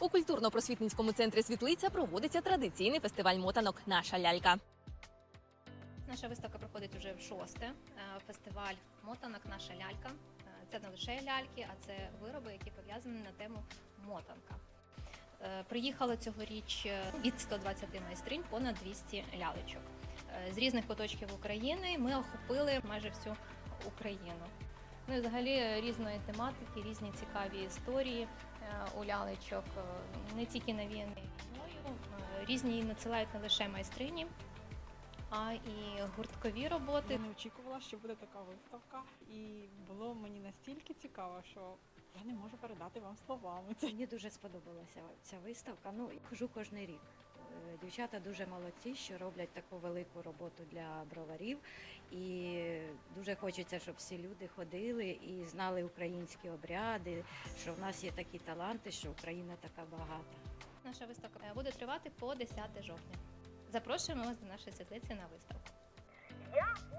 У культурно-просвітницькому центрі Світлиця проводиться традиційний фестиваль мотанок Наша лялька. Наша виставка проходить уже в шосте. Е, Фестиваль мотанок Наша лялька. Е, Це не лише ляльки, а це вироби, які пов'язані на тему мотанка. Е, Приїхало цьогоріч від 120 майстринь понад 200 лялечок. З різних куточків України ми охопили майже всю Україну. Ну і взагалі е, різної тематики, різні цікаві історії е, у лялечок, е, не тільки навіяні війною, е, різні надсилають не лише майстрині, а і гурткові роботи. Я не очікувала, що буде така виставка, і було мені настільки цікаво, що я не можу передати вам словами. Це Мені дуже сподобалася ця виставка. Ну, хожу кожен рік. Дівчата дуже молодці, що роблять таку велику роботу для броварів. І дуже хочеться, щоб всі люди ходили і знали українські обряди, що в нас є такі таланти, що Україна така багата. Наша виставка е, буде тривати по 10 жовтня. Запрошуємо вас до нашої світлиці на виставку. Я.